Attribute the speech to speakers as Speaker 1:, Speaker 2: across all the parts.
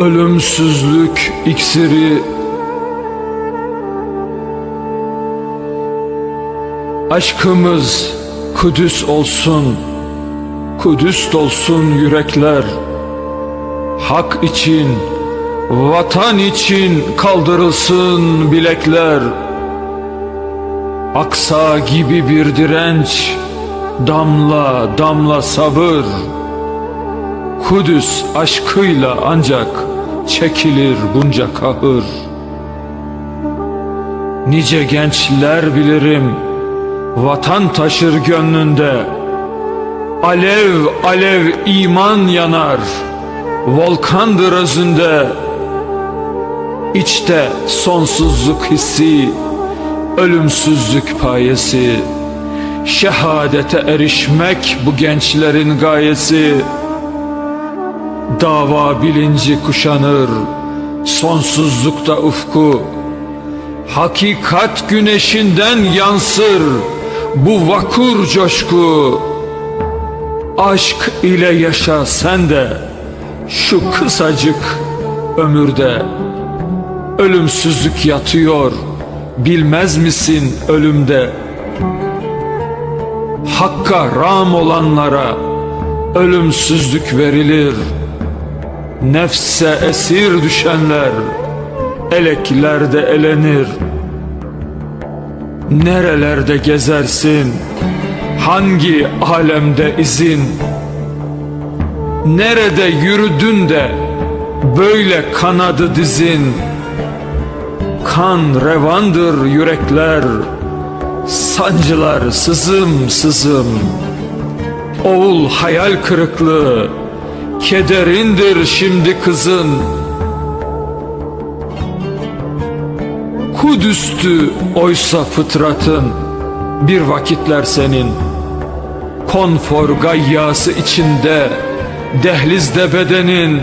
Speaker 1: Ölümsüzlük iksiri. Aşkımız Kudüs olsun Kudüs dolsun yürekler. Hak için Vatan için kaldırılsın bilekler. Aksa gibi bir direnç Damla damla sabır Kudüs aşkıyla ancak çekilir bunca kahır. Nice gençler bilirim Vatan taşır gönlünde. Alev alev iman yanar Volkandır özünde. İçte sonsuzluk hissi Ölümsüzlük payesi. Şehadete erişmek bu gençlerin gayesi Dava bilinci kuşanır Sonsuzlukta ufku. Hakikat güneşinden yansır Bu vakur coşku. Aşk ile yaşa sen de Şu kısacık ömürde. Ölümsüzlük yatıyor Bilmez misin ölümde? Hakka ram olanlara Ölümsüzlük verilir Nefse esir düşenler Eleklerde elenir. Nerelerde gezersin? Hangi alemde izin? Nerede yürüdün de Böyle kanadı dizin? Kan revandır yürekler Sancılar sızım sızım. Oğul hayal kırıklığı Kederindir şimdi kızın. Kudüs'tü oysa fıtratın Bir vakitler senin. Konfor gayyası içinde Dehlizde bedenin.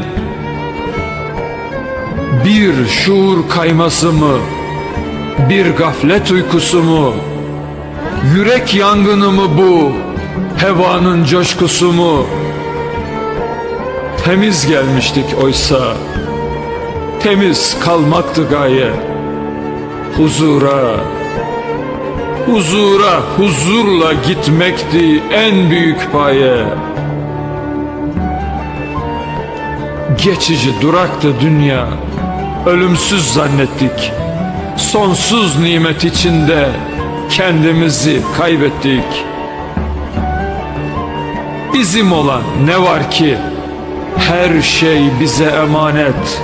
Speaker 1: Bir şuur kayması mı Bir gaflet uykusu mu? Yürek yangını mı bu Hevanın coşkusu mu Temiz gelmiştik oysa Temiz kalmaktı gaye. Huzura Huzura huzurla gitmekti en büyük paye. Geçici duraktı dünya Ölümsüz zannettik. Sonsuz nimet içinde Kendimizi kaybettik. Bizim olan ne var ki Her şey bize emanet.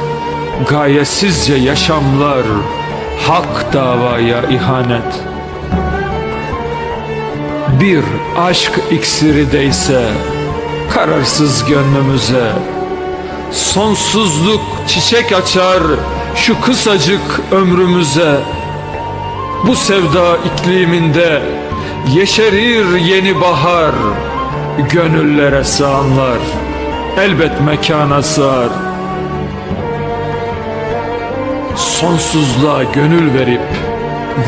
Speaker 1: Gayesizce yaşamlar Hak davaya ihanet. Bir aşk iksiri değse Kararsız gönlümüze. Sonsuzluk çiçek açar Şu kısacık ömrümüze. Bu sevda ikliminde Yeşerir yeni bahar Gönüllere sığanlar Elbet mekana sığar. Sonsuzluğa gönül verip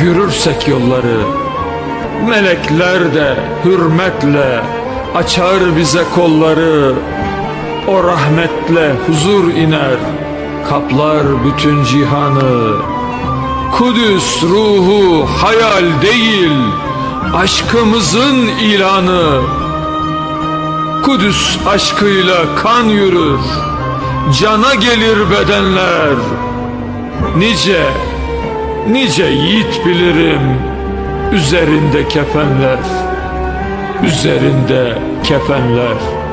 Speaker 1: Yürürsek yolları Melekler de hürmetle Açar bize kolları. O rahmetle huzur iner Kaplar bütün cihanı. Kudüs ruhu hayal değil Aşkımızın ilanı Kudüs aşkıyla kan yürür. Cana gelir bedenler. Nice, nice yiğit bilirim Üzerinde kefenler Üzerinde kefenler